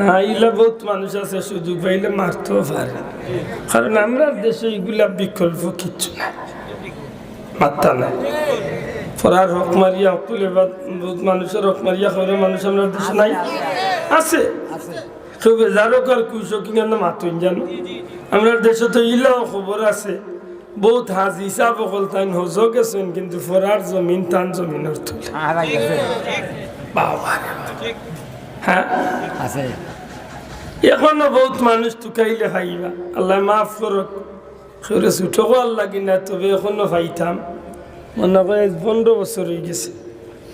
না ইলা বহুত মানুষ আছে সুযোগ পাইলে মারতেও পারে। কারণ আমরা দেশে এগুলা বিকল্প কিচ্ছু না মাত্রা নাই। ফরার হক মারিয়া অকুলে বা বহুত মানুষের হক মারিয়া করে মানুষ আমরা দেশে নাই। আছে। কেউ বেজারও কার কুইশো কিনা না মাতুন জানো আমরা দেশে তো ইলাও খবর আছে। বহুত হাজ হিসাব অকল তাইন হজ গেছেন কিন্তু ফরার জমিন তান জমিনের তুলে বাবা। হ্যাঁ? আছে। এখনও বহুত মানুষ টুকাইলে খাইবা আল্লাহ মাফ করক। সেরে ছুটকো আল্লাহ কিনা তবে এখনও পাইতাম মনে করে পনেরো বছর হয়ে গেছে।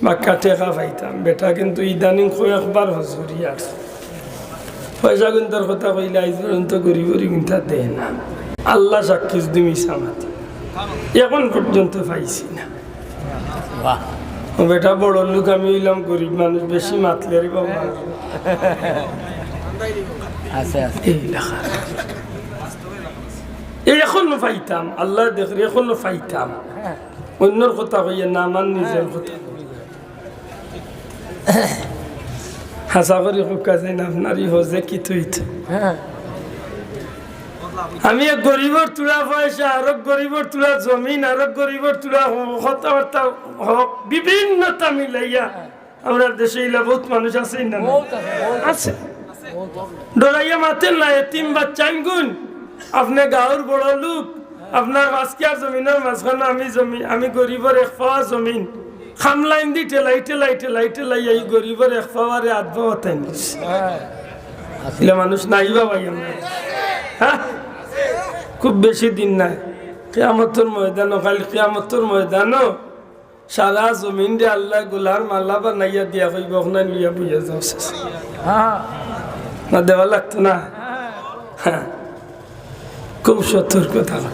বাক্কা টেকা পাইতাম বেটা কিন্তু ইদানিং কয়েকবার হজুরি আর। পয়সা গুন্তার কথা কইলে আজ পর্যন্ত গরিব কিন্তু দেয় না। আল্লাহ সাক্ষী তুমি সামাতি এখন পর্যন্ত পাইছি না। বাহ। বেটা বড় লোক আমি হইলাম গরিব মানুষ বেশি মাতলে রে বাবা। আছে আছে। এই এখনও পাইতাম আল্লাহ দেখি এখনও পাইতাম অন্যর কথা কইয়া না আমার নিজের কথা হাসা করি হুকা যাই না আপনারই হজে কি হ্যাঁ। আমি এক গরিবর তুলা পয়সা আর গরিবর তুলা জমিন আর গরিবর তুলা কথাবার্তা হক বিভিন্নতা মিলাইয়া আমরা দেশে ইলা বহুত মানুষ আছে না আছে ডরাইয়া মাতেন না এতিম বাচ্চাইন গুণ আপনি গাঁর বড় লোক আপনার মাঝকিয়ার জমিনের মাঝখানে আমি জমি আমি গরিবর এক পাওয়া জমিন। খামলাইন দি ঠেলাই ঠেলাই ঠেলাই ঠেলাই এই গরিবর এক পাওয়ারে আছে মানুষ নাই বা ভাই আমরা হ্যাঁ খুব বেশি দিন নাই। কেয়ামতর ময়দানও খালি কেয়ামতর ময়দানও সারা জমিন দিয়ে আল্লাহ গোলার মালা বানাইয়া দিয়া কইব ওখানে লিয়া বুঝে যাও। হ্যাঁ। না দেওয়া লাগতো না? হ্যাঁ। খুব সতর্ক থাকা।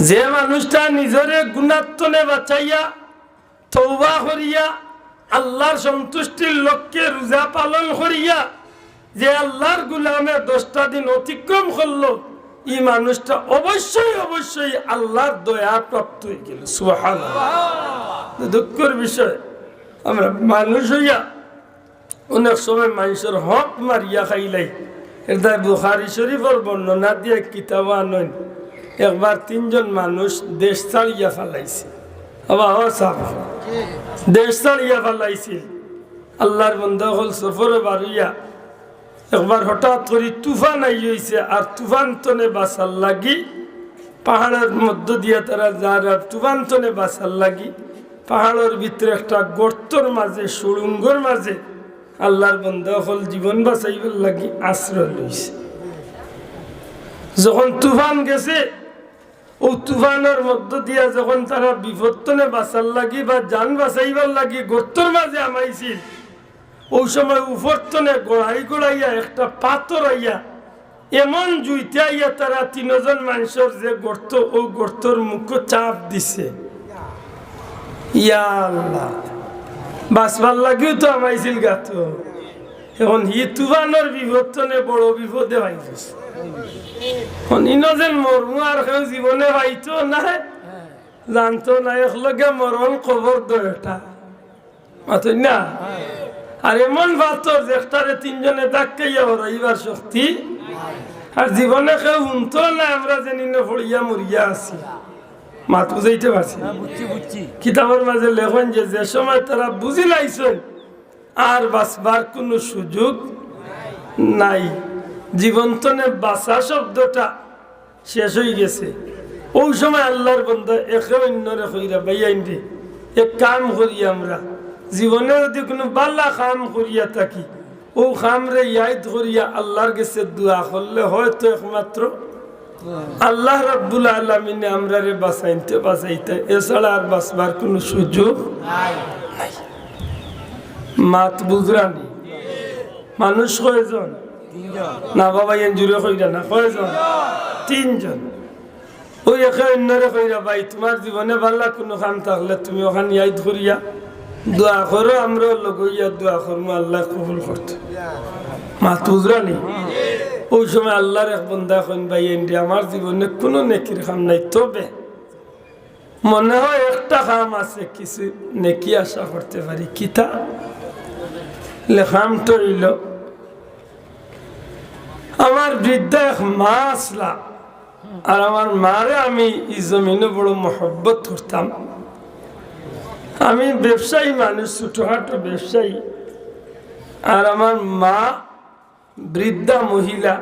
যে মানুষটা নিজরে গুণাত্মনে বাঁচাইয়া তৌবা করিয়া আল্লাহর সন্তুষ্টির লক্ষ্যে রোজা পালন করিয়া যে আল্লাহর গুলামে দশটা দিন অতিক্রম করল এই মানুষটা অবশ্যই অবশ্যই আল্লাহর দয়া প্রাপ্ত হয়ে গেল। সুহান দুঃখের বিষয় আমরা মানুষ হইয়া অনেক সময় মানুষের হক মারিয়া খাইলাই। এটা বুখারি শরীফের বর্ণনা দিয়ে কিতাব আনন। একবার তিনজন মানুষ দেশ ছাড়িয়া ফেলাইছে। আবার দেশ ছাড়িয়া ফেলাইছিল আল্লাহর বন্ধ হল সফরে বারুইয়া একবার হঠাৎ করে তুফান আই হয়েছে আর তুফান তনে বাসার লাগি, পাহাড়ের মধ্য দিয়ে তারা যার তুফান তনে বাসার লাগি, পাহাড়ের ভিতরে একটা গর্তর মাঝে, সুড়ুঙ্গর মাঝে আল্লাহর বন্ধ হল জীবন বাঁচাইবার লাগি আশ্রয় লইছে। যখন তুফান গেছে, ও তুফানের মধ্য দিয়া যখন তারা বিপত্তনে বাঁচার লাগি বা যান বাঁচাইবার লাগি, গর্তর মাঝে আমাইছিল ওই সময় উপরতনে গড়াই গড়াইয়া একটা পাথর আইয়া এমন জুইতে আইয়া তারা তিনজন মানুষের যে গর্ত ও গর্তর মুখ চাপ দিছে। ইয়া আল্লাহ বাঁচবার লাগিও তো আমাইছিল গাত এখন হি তুফানোর বিপত্তনে বড় বিপদে এখন ইনজেন মরমু আর কেউ জীবনে পাইতো না জানতো না একলগে মরণ খবর দয়টা মাতই না? আর এমন পাথর যে একটারে তিনজনে ডাকাইয়া হরাইবার শক্তি আর জীবনে কেউ শুনতো না আমরা জানি না ফড়িয়া মরিয়া আছি। মাত বুঝাইতে পারছি? বুঝছি কিতাবের মাঝে লেখন যে যে সময় তারা বুঝি লাইছেন আর বাঁচবার কোনো সুযোগ নাই। জীবন্তনে বাঁচা শব্দটা শেষ হয়ে গেছে। ওই সময় আল্লাহর বন্ধ একে অন্যরে হইরা বাইয়াইন রে। এক কাম করি আমরা জীবনে যদি কোনো বাল্লা কাম করিয়া থাকি ও কাম রে ইয়াদ করিয়া আল্লাহর কাছে দোয়া করলে হয়তো একমাত্র আল্লাহ রাব্বুল আলমিনে আমরা রে বাঁচাইতে বাঁচাইতে এছাড়া আর বাঁচবার কোনো সুযোগ নাই। মাত বুঝরানি? মানুষ কয়জন? না বাবা এন জুড়ে কইরা না কয়জন? তিনজন। ওই একে অন্যরে কইরা ভাই তোমার জীবনে ভাল্লা কোনো কাম থাকলে তুমি ওখানে ইয়াদ করিয়া দোয়া করো আমরা লগইয়া দোয়া করব আল্লাহ কবুল করতো। মাত বুঝরানি ওই সময় আল্লাহর এক বন্ধা কইন ভাই এনডি আমার জীবনে কোনো নেকির কাম নাই তবে মনে হয় একটা কাম আছে কিছু নেকি আশা করতে পারি কিতা লেখামটা হইল আমার বৃদ্ধা এক মা আসলা আর আমার মারে আমি এই জমিনে বড় মহব্বত করতাম। আমি ব্যবসায়ী মানুষ, ছোটখাটো ব্যবসায়ী। আর আমার মা বৃদ্ধা মহিলা,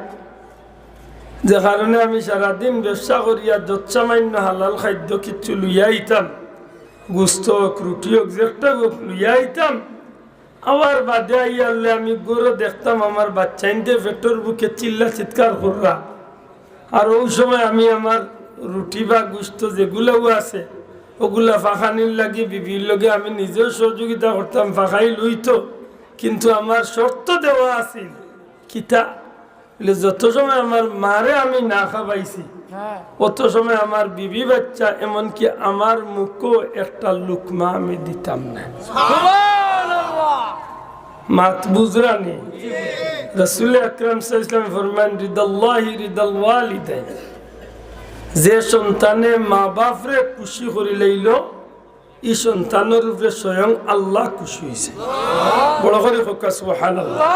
যে কারণে আমি সারাদিন ব্যবসা করিয়া যৎসামান্য হালাল খাদ্য কিচ্ছু লইয়া আইতাম, গুস্ত হোক, রুটি হোক যেটা হোক লইয়া আইতাম। আবার বাদে আইয়ালে আমি গরু দেখতাম, আমার বাচ্চা ইন্দে পেটর বুকে চিল্লা চিৎকার কররা। আর ওই সময় আমি আমার রুটি বা গুস্ত যেগুলোও আছে ওগুলা ফাঁকানির লাগি বিবির লগে আমি নিজেও সহযোগিতা করতাম ফাঁকাই লইতো। কিন্তু আমার শর্ত দেওয়া আছিল কিতা? বলে যত সময় আমার মারে আমি না খাবাইছি হ্যাঁ। অত সময় আমার বিবি বাচ্চা এমনকি আমার মুখও একটা লুকমা আমি দিতাম না। মাত বুজরানি রসুল আকরম সাল্লাম ফরমান রিদাল্লাহি রিদাল ওয়ালিদাইন। যে সন্তানে মা বাপরে খুশি করি লইল, ই সন্তানের উপরে স্বয়ং আল্লাহ খুশি হয়েছে বড় করে সুবহানাল্লাহ।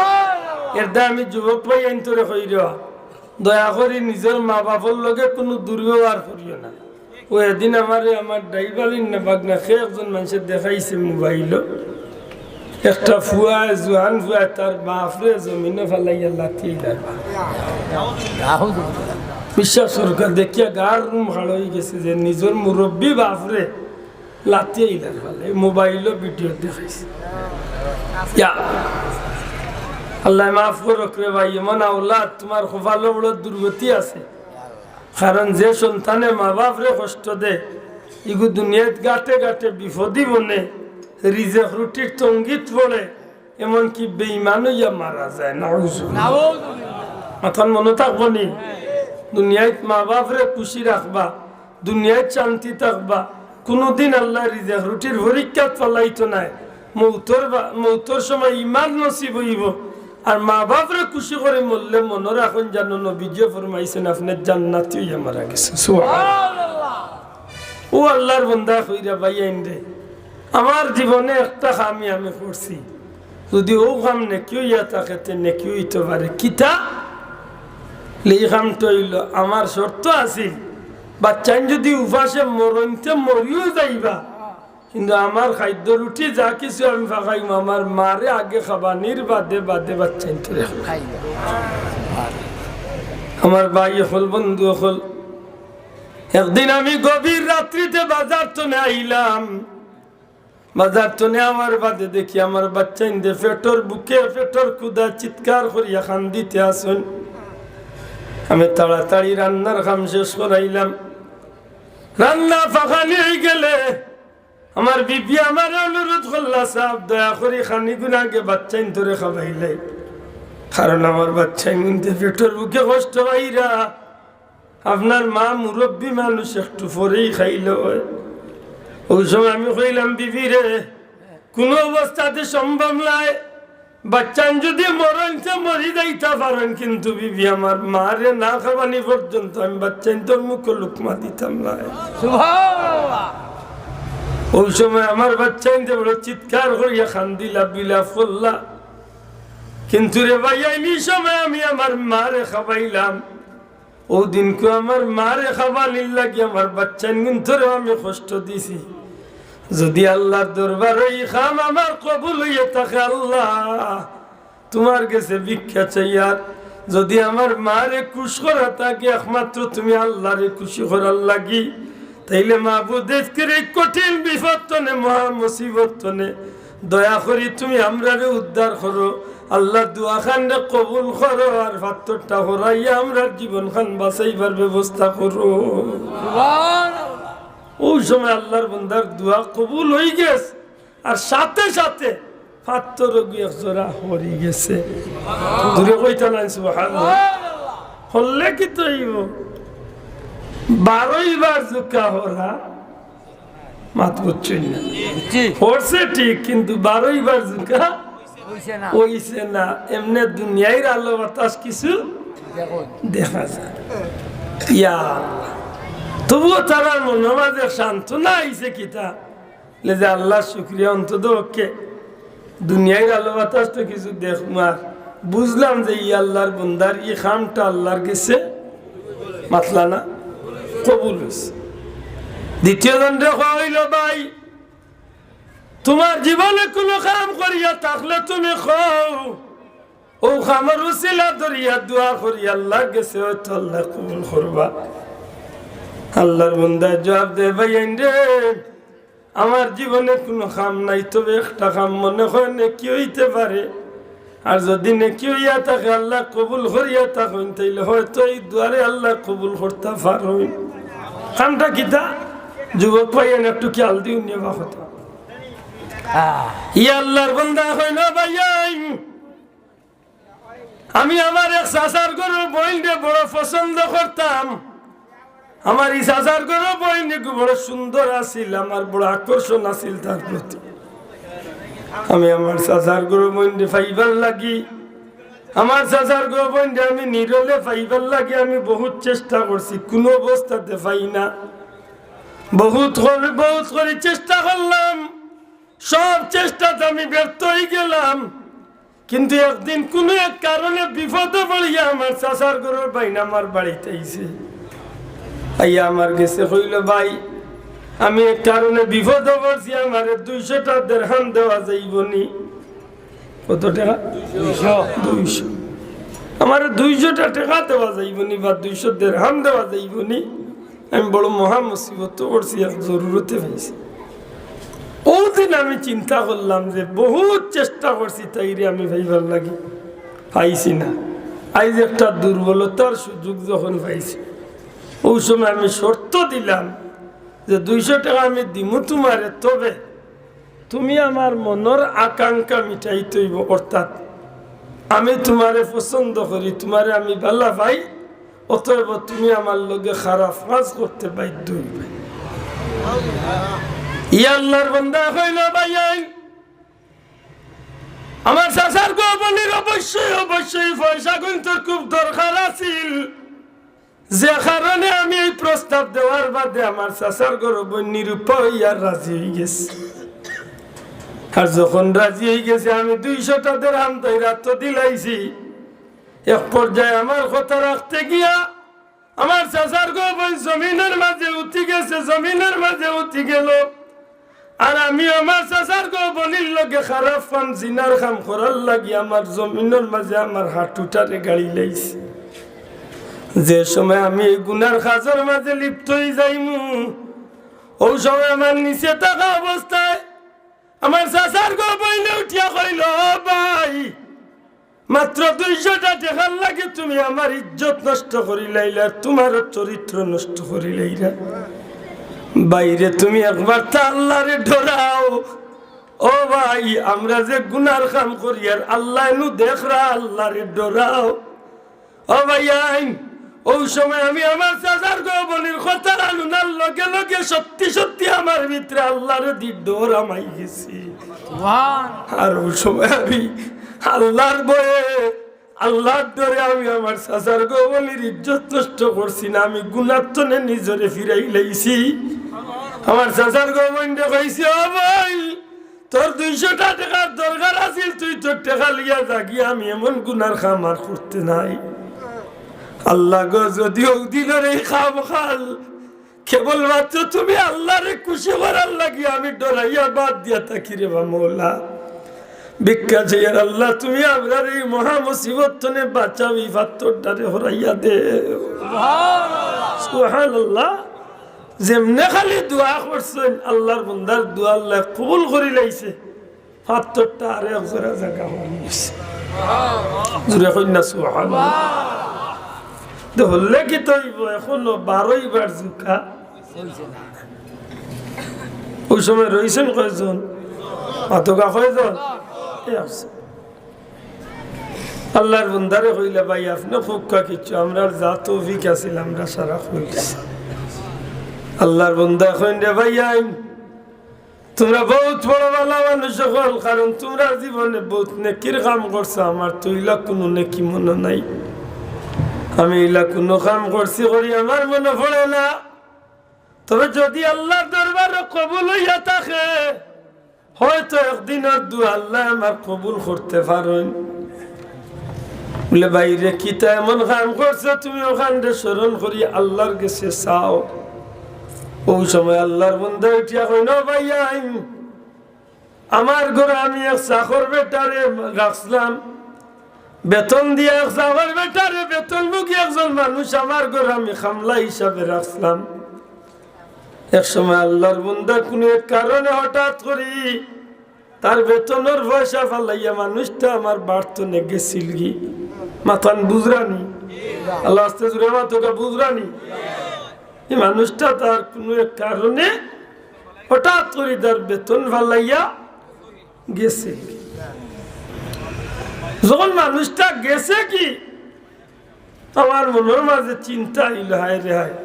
এর আমি যুবক ভাই আইনতরে কইর দয়া করে নিজের মা বাপর লগে কোনো দুর্ব্যবহার করিও না। ও এদিন আমার আমার ড্রাইভারিন না বাগনা সে একজন মানুষের দেখাইছে মোবাইল। একটা ফুয়া জোহান ফুয়া, তার বাপরে জমিনে ফেলাইয়া লাথিয়ে আউযু বিশ্বাস সরকার, দেখিয়া গার রুম হাড় হয়ে গেছে যে নিজের মুরব্বী বাপরে লাথিয়ে ইলার ফেলে মোবাইলও ভিডিও দেখাইছে। আল্লাহ মাফ করক রে ভাই, এমন আওলাদ তোমার কপালো বড় দুর্গতি আছে। কারণ যে সন্তানে মা বাপ রে কষ্ট দে ইগু দুনিয়াত গাটে গাটে বিপদী বনে, রিজেক রুটির তঙ্গিত পড়ে এমনকি বেইমান হইয়া মারা যায় না মাথার মনে থাকব নি? দুনিয়ায় মা বাপরে খুশি রাখবা দুনিয়ায় শান্তি থাকবা। কোনোদিন আল্লাহ রিজেক রুটির পরীক্ষাত পালাইতো নাই। মৌতর মৌতর সময় ইমান নসিব হইব। আর মা বাপরে খুশি করে মরলে মনে রাখুন জানো নবীজিও ফরমাইছেন আপনার জান্নাতি মারা গেছে। ও আল্লাহর বন্ধা কইরা ভাই আইন রে, আমার জীবনে একটা খামি আমি করছি। যদি ও কাম নেকি ইয়া থাকে, তে নেকি হইতে পারে। কিতা? কামটা হইল আমার শর্ত আছিল বাচ্চান যদি উপাসে মরণতে মরিও যাইবা। কিন্তু আমার খাদ্য রুটি যা কিছু আমি ফাঁকাইম, আমার মারে আগে খাবানির বাদে বাদে খাইবা আমার ভাই হল, বন্ধু হল, একদিন আমি গভীর রাত্রিতে বাজার টনে আইলাম। বাজার টনে আমার বাদে দেখি আমার বাচ্চা ইন্দে পেটর বুকে পেটর কুদা চিৎকার করিয়া খান দিতে আসুন। আমি তাড়াতাড়ি রান্নার কাম শেষ করাইলাম। রান্না ফাঁকানি হয়ে গেলে আমার বিপি আমার অনুরোধ করলা, সাহেব, দয়া করি খানি গুনাকে বাচ্চা ধরে খাবাইলাই কারণ আমার বাচ্চা কিন্তু পেটের বুকে কষ্ট পাইরা আপনার মা মুরব্বী মানুষ একটু পরেই খাইল। ওই সময় আমি কইলাম, বিবি রে, কোনো অবস্থাতে সম্ভব নাই বাচ্চান যদি মরণছে মরি যাইতে পারেন কিন্তু বিবি আমার মারে না খাবানি পর্যন্ত আমি বাচ্চান তোর মুখে লুকমা দিতাম না। ওই সময় আমার বাচ্চা ইনতে বড় চিৎকার করিয়া খান্দিলা বিলাপ করলা কিন্তু রে ভাই এই সময় আমি আমার মারে খাবাইলাম ও দিনকে আমার মারে খাবানির লাগি আমার বাচ্চা কিন্তু আমি কষ্ট দিছি। যদি আল্লাহর দরবার ওই খাম আমার কবুল হইয়া থাকে আল্লাহ, তোমার কাছে ভিক্ষা চাই আর যদি আমার মারে খুশ করা থাকে, একমাত্র তুমি আল্লাহরে খুশি করার লাগি, তাইলে মাহবুদের এই কঠিন বিপত্তনে, মহা মুসিবতনে দয়া করি তুমি আমরারে উদ্ধার করো আল্লাহ দুয়া খান কবুল করো আর পাত্তরটা হরাইয়া আমরা জীবন খান বাঁচাইবার ব্যবস্থা করো। ওই সময় আল্লাহর বন্দার দোয়া কবুল হয়ে গেছে। আর সাথে সাথে রোগী একজোড়া হরি গেছে। দূরে কইতে কি তো হইব বারোই বার জুকা হরা মাত বুঝছেন না? জি। ঠিক কিন্তু বারোই বার জুকা হইছে না। এমনি দুনিয়ার আলো বাতাস কিছু দেখা যায়। ইয়া। তবুও তারা মনে মাঝে সান্ত্বনা আইছে কিতা যে আল্লাহ শুক্রিয়া অন্তত ওকে। দুনিয়ার আলো বাতাস তো কিছু দেখ মার বুঝলাম যে ই আল্লাহর বন্দার, ই খামটা আল্লাহর গেছে। মাতলা না? কবুল হয়েছে দ্বিতীয় দণ্ডে হইল, ভাই, তোমার জীবনে কোনো কাম করিয়া থাকলে তুমি খাও ও খামার উসিলা ধরিয়া দোয়া করি আল্লাহ গেছে ও তো আল্লাহ কবুল করবা। আল্লাহর বন্দা জবাব দে ভাই রে, আমার জীবনে কোনো কাম নাই, তবে একটা কাম মনে হয় নাকি হইতে পারে। আর যদি নাকি হইয়া থাকে, আল্লাহ কবুল করিয়া থাকুন, তাইলে হয়তো এই দুয়ারে আল্লাহ কবুল করতে পারুন কামটা কিতা যুবক ভাইয়েন একটু খেয়াল দিও নিয়ে বা কথা। ই আল্লাহর বন্দা না ভাইয়াই আমি আমার এক চাচার গরুর বইনকে বড় পছন্দ করতাম। আমার এই চাচার গরুর বইনকে বড় সুন্দর আছিল, আমার বড় আকর্ষণ আছিল তার প্রতি। আমি আমার চাচার গরু বইনকে ফাইবার লাগি। আমার চাচার গরু বইনকে আমি নিরলে ফাইবার লাগি, আমি বহুত চেষ্টা করছি, কোনো অবস্থাতে পাই না। বহুত বহুত করে, চেষ্টা করলাম। সব চেষ্টাতে আমি ব্যর্থ হয়ে গেলাম। কিন্তু একদিন কোনো এক কারণে বিপদে পড়িয়া আমার চাষার গরুর বাইন আমার বাড়িতে আইছে। আইয়া আমার গেছে কইল ভাই আমি এক কারণে বিপদে পড়ছি আমার দুইশোটা দেড়হাম দেওয়া যাইব নি। কত টাকা? দুইশো। আমার দুইশোটা টাকা দেওয়া যাইব নি বা দুইশো দেড়হাম দেওয়া যাইব নি। আমি বড় মহা মুসিবত করছি এক জরুরতে পাইছি ওদিন আমি চিন্তা করলাম যে বহুত চেষ্টা করছি তাইরে আমি ভাইবার লাগি। পাইছি না। আইজ একটা দুর্বলতার সুযোগ যখন পাইছি। ওই সময় আমি শর্ত দিলাম যে দুইশো টাকা আমি দিমু তোমারে, তবে তুমি আমার মনের আকাঙ্ক্ষা মিটাই তৈব অর্থাৎ আমি তোমারে পছন্দ করি, তোমারে আমি ভালো পাই, অতএব তুমি আমার লগে খারাপ কাজ করতে বাধ্য হইবে। ই আল্লাহর বন্দা হইল ভাইয়াই আমার চাচার গোবনির অবশ্যই অবশ্যই পয়সা কিন্তু খুব দরকার আছিল। যে কারণে আমি এই প্রস্তাব দেওয়ার বাদে আমার চাচার গরব নিরূপায় হইয়া রাজি হয়ে গেছে। আর যখন রাজি হয়ে গেছে, আমি দুইশোটা দেড়াম তৈরা তো দিলাইছি। এক পর্যায়ে আমার কথা রাখতে গিয়া আমার চাচার গোবন জমিনের মাঝে উঠি গেছে, জমিনের মাঝে উঠি গেল। আর আমি আমার চাচার গোবনির লগে খারাপ পাম জিনার খাম করার লাগি আমার জমিনের মাঝে আমার হাঁটুটারে গাড়ি লাইছে। যে সময় আমি গুনার খাজর মাঝে লিপ্ত হয়ে যাইমু ওই সময় আমার নিচে থাকা অবস্থায় আমার চাচার গোবইনে উঠিয়া কইল "ও ভাই, মাত্র দুইশোটা টাকার লাগে তুমি আমার ইজ্জত নষ্ট করিলাইলা তোমার চরিত্র নষ্ট করিলাইলা। বাইরে তুমি একবার তা আল্লাহরে ডরাও। ও ভাই, আমরা যে গুনার কাম করি আর আল্লাহ দেখরা আল্লাহরে ডরাও। ও ভাই, আইন। ওই সময় আমি আমার চাচার গবনির কথা আলুনার লগে লগে সত্যি সত্যি আমার ভিতরে আল্লাহরে দি ডোর আমাই গেছি। আর ওই সময় আমি আল্লাহর বয়ে আল্লাহর ডরে আমি আমার চাচার গবনির ইজ্জত নষ্ট করছি না আমি গুণাত্তনে নিজরে ফিরাই লাইছি। আমার চাচার গবনটা কইছি ও ভাই তোর দুইশোটা টাকার দরকার আছিল তুই তোর টাকা লিয়া থাকি আমি এমন গুনার খাম আর করতে নাই। আল্লাহ গো যদিও দিলের এই খাম খাল কেবলমাত্র তুমি আল্লাহরে খুশি করার লাগি আমি ডরাইয়া বাদ দিয়া থাকি রে বা মৌলা। ভিক্ষা চেয়ার আল্লাহ তুমি এই মহা মুসিবত তনে বাঁচাও এই পাত্তরটারে হরাইয়া দে। সুবহানাল্লাহ। যেমনে খালি দোয়া করছেন আল্লাহর বন্দার দোয়া আল্লাহ কবুল করি লাইছে। পাত্তরটা আর এক জোড়া জায়গা গেছে। জোরে কন্যা তো হলে কি তৈব? এখনও বারোই বার জুকা হইছে ওই সময় রয়েছেন কয়জন? কয়জন। আল্লাহর বন্দারে কইলে ভাই, আপনি ফুকা কিছু আমরা যা তৌফিক আছিল, আমরা সারা কইছি আল্লাহর বন্দা কইন রে ভাই, আইন। তোমরা বহুত বড় ভালো মানুষ কারণ তোমরা জীবনে বহুত নেকির কাম করছ। আমার তো ইলা কোনো নেকি মনে নাই। আমি ইলা কোনো কাম করছি করি, আমার মনে পড়ে না। তবে যদি আল্লাহর দরবারে কবুল হইয়া থাকে, হয়তো একদিনের দু আল্লাহ আমার কবুল করতে পারেন। কিতা এমন কাম সময় উঠিয়া আমার ঘরে আমি এক চাকর বেটারে রাখলাম বেতন দিয়ে এক চাকর বেটারে, বেতন মুখী একজন মানুষ, আমার ঘরে আমি খামলা হিসাবে রাখলাম। এক সময় আল্লাহর বন্ধা কোনো এক কারণে হঠাৎ করি তার বেতনের পয়সা ফালাইয়া মানুষটা আমার বাড়তো নে গেছিল কি মাথান বুঝরানি আল্লাহ আস্তে জুড়ে মাথা বুঝরানি এই মানুষটা তার কোনো এক কারণে হঠাৎ করে তার বেতন ফালাইয়া গেছে। যখন মানুষটা গেছে কি, আমার মনের মাঝে চিন্তা আইল, হায় রে হায়।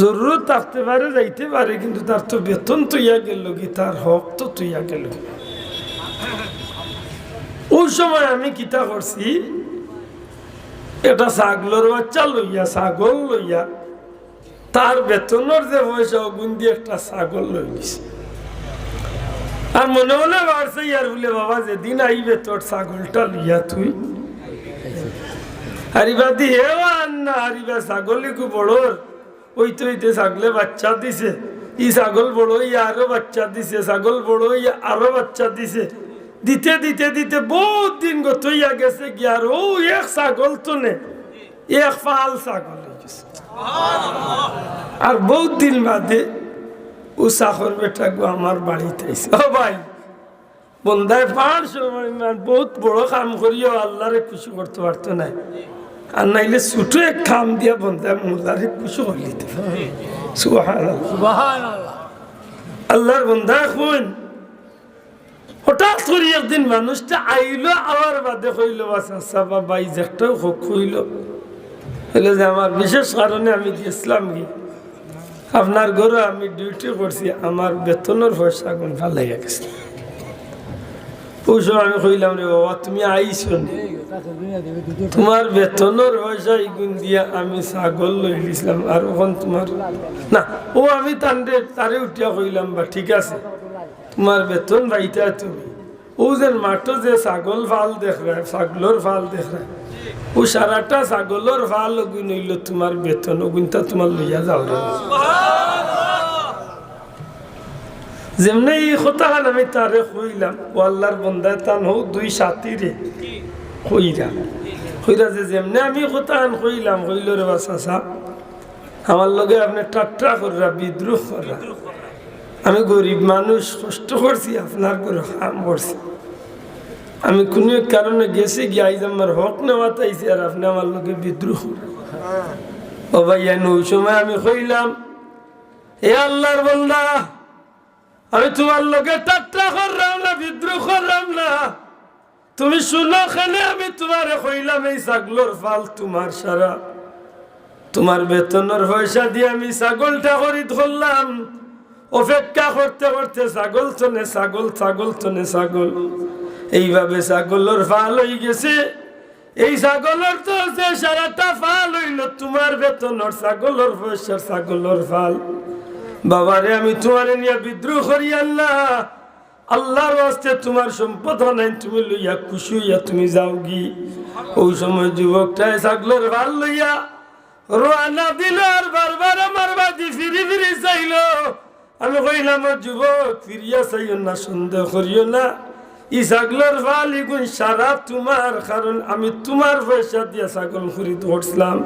জরুরত থাকতে পারে, যাইতে পারে, কিন্তু তার তো বেতন তুইয়া গেল কি, তার হক তো তুইয়া গেল ওই সময় আমি কিতা করছি, এটা ছাগলের বাচ্চা লইয়া, ছাগল লইয়া, তার বেতনের যে পয়সা অগুন দিয়ে একটা ছাগল লই আর মনে মনে বাড়ছে ইয়ার বলে বাবা, যেদিন আইবে তোর ছাগলটা লইয়া তুই। হারিবা দি হে না হারিবা ছাগলই খুব বড়। ওই তো ওইতে ছাগলে বাচ্চা দিছে। ই ছাগল বড় হইয়া আরও বাচ্চা দিছে। ছাগল বড় হইয়া আরও বাচ্চা দিছে। দিতে দিতে দিতে বহুত দিন গত হইয়া গেছে কি আর ও এক ছাগল তো নে। এক ফাল ছাগল আর বহুত দিন বাদে ও চাকর বেটা গো আমার বাড়িতে আইছে ও ভাই বন্ধায় পাঁচ বহুত বড় কাম করিও আল্লাহরে খুশি করতে পারতো না। আর নাইলে ছোট এক দিয়া বন্ধায় মোল্লারে খুশি করে দিতে। সুবহানাল্লাহ। সুবহানাল্লাহ। আল্লাহর হঠাৎ করে একদিন মানুষটা আইলো আবার বাদে কইল যে একটাও হোক কইল হইল যে আমার বিশেষ কারণে আমি গেছিলাম কি আপনার ঘরে আমি ডিউটি করছি, আমার বেতনের পয়সা কোন ভালো লেগে গেছে। ওই আমি কইলাম রে বাবা, তুমি আইসো তোমার বেতনের পয়সা ইগুন দিয়া আমি ছাগল লই দিছিলাম আর ওখান তোমার না, ও আমি তান্ডে তারে উঠিয়া কইলাম, বা ঠিক আছে, তোমার বেতন বাইটা তুমি। ও যে মাঠো যে ছাগল ভালো দেখ ছাগলের ভালো দেখ ও সারাটা ছাগলের ভালো গুণ হইল তোমার বেতন, ওগুনটা তোমার লইয়া যাও যেমনি আমি তারে কইলাম ও আল্লাহর বন্ধায় তান দুই সাথীরে কইরা কইরা যে যেমনি আমি কথাখান কইলাম কইল রে বাসা আমার লগে আপনি টাট্টা কররা বিদ্রোহ কররা। আমি গরিব মানুষ, কষ্ট করছি, আপনার করে কাম করছি। আমি কোনো এক কারণে গেছি গিয়ে আইজ আমার হক নেওয়া তাইছি আর আপনি আমার লোকে বিদ্রোহ। ও ভাইয়া ওই সময় আমি কইলাম, এ আল্লাহর বন্দা, আমি তোমার লোকে টাট্টা করলাম না, বিদ্রোহ করলাম না। তুমি শুনো খানে আমি তোমার কইলাম, এই ছাগলোর ফাল তোমার সারা। তোমার বেতনের পয়সা দিয়ে আমি ছাগলটা খরিদ করলাম। অপেক্ষা করতে করতে ছাগল চনে ছাগল ছাগল চনে ছাগল। এইভাবে ছাগলের ফাল হয়ে গেছে। এই ছাগলের তো যে সারাটা ফাল হইল, তোমার বেতনের ছাগলের পয়সার ছাগলের ফাল। বাবারে, আমি তোমার নিয়ে বিদ্রোহ করি, আল্লাহ। আল্লাহর বাস্তে তোমার সম্পদ নাই, তুমি লইয়া খুশি হইয়া তুমি যাও গি ওই সময় যুবকটায় ছাগলের ভালো লইয়া রোয়ানা দিল আর বারবার আমার বাজি ফিরি ফিরি চাইল। আমি কইলাম যুবক, ফিরিয়া চাইও না, সন্দেহ করিও না। ই ছাগলের ভালো ইগুন সারা তোমার কারণ আমি তোমার পয়সা দিয়া ছাগল খরিদ করছিলাম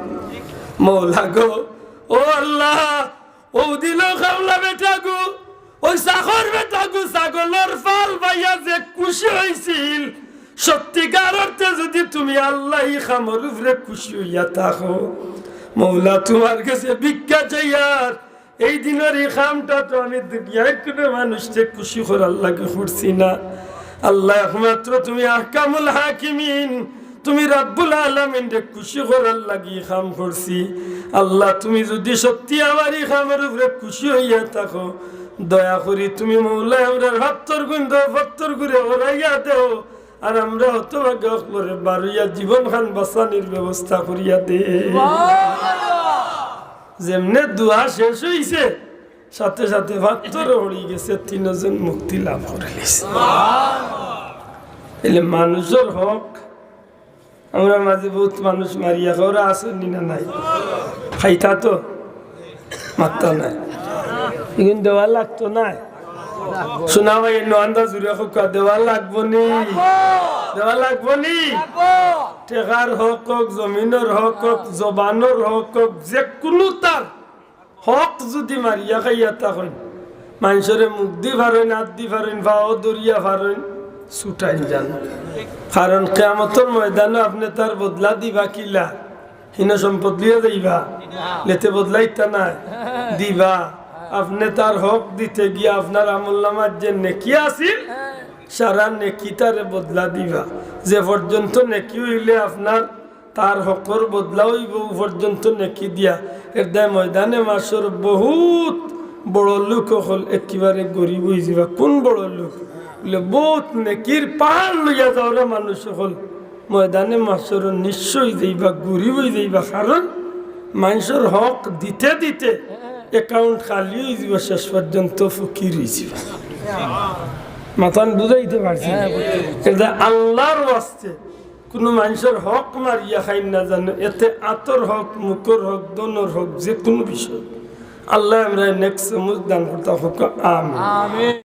মৌলা গো, ও আল্লাহ, ও দিল খাওলা বেটা গো, ওই সাগর বেটা গো, ছাগলের ফাল ভাইয়া যে খুশি হয়েছিল সত্যিকার অর্থে যদি তুমি আল্লাহ খামর উপরে খুশি হইয়া থাকো। মৌলা তোমার কাছে ভিক্ষা চাইয়ার, এই দিনের এই খামটা তো আমি দুনিয়ায় কোনো মানুষকে খুশি করার লাগে করছি না। আল্লাহ একমাত্র তুমি আহকামুল হাকিমিন। তুমি রাব্বুল আলমিন খুশি করার লাগি খাম করছি। আল্লাহ তুমি যদি সত্যি আমার এই খামের উপরে খুশি হইয়া থাকো দয়া করি তুমি মৌলা আমরা ভাত্তর গুন্ধ ভত্তর ঘুরে ওরাইয়া দেও। আর আমরা হতভাগ্য করে বারুইয়া জীবন খান বাঁচানির ব্যবস্থা করিয়া দে। যেমনে দোয়া শেষ হইছে সাথে সাথে ভাত্তরে হয়ে গেছে, তিনজন মুক্তি লাভ করে এলে মানুষের হক, আমরা মাঝে বহুত মানুষ মারিয়া ওরা আসেনি না নাই? খাইতা তো? মাত্তা নাই। এখন দেওয়া লাগতো না শোনা ভাই এন্ন আন্দা জুড়ে দেওয়া লাগবো নি? দেওয়া লাগবো নি? টেকার হক হোক, জমিনের হক হোক, জবানোর হক হোক যে কোনো তার। হক যদি মারিয়া খাইয়া তখন মানুষের মুখ দি পারেন হাত দি পারেন ভাও দরিয়া পারেন ছুটাইন যান। কারণ কেমতর ময়দানে আপনি তার বদলা দিবা কিলা? হীন সম্পদ লিয়ে যাইবা? লেতে বদলাইতা নাই? দিবা। আপনি তার হক দিতে গিয়া আপনার আমল নামার যে নেকি আছিল সারা নেকি তারে বদলা দিবা। যে পর্যন্ত নেকি হইলে আপনার তার হকর বদলা হইব পর্যন্ত নেকি দিয়া এর দায় ময়দানে মাসর বহুত বড় লোক হল একেবারে গরিব হয়ে যাবা। কোন বড় লোক? বলে বহুত নেকির পাহাড় লইয়া যাওয়ার মানুষ হল। ময়দানে মাসর নিশ্চয় যাইবা গরিব হয়ে যাইবা কারণ মানুষের হক দিতে দিতে অ্যাকাউন্ট খালি হয়ে যাব শেষ পর্যন্ত ফকির হয়ে যাবা মাথান বুঝাইতে পারছি এটা আল্লাহর ওয়াস্তে কোনো মানুষের হক মারিয়া খাই না জানো, এতে আতর হক মুখর হক, দনর হক, যে কোনো বিষয়। আল্লাহ আমরা নেক্সট দান করতে হোক আম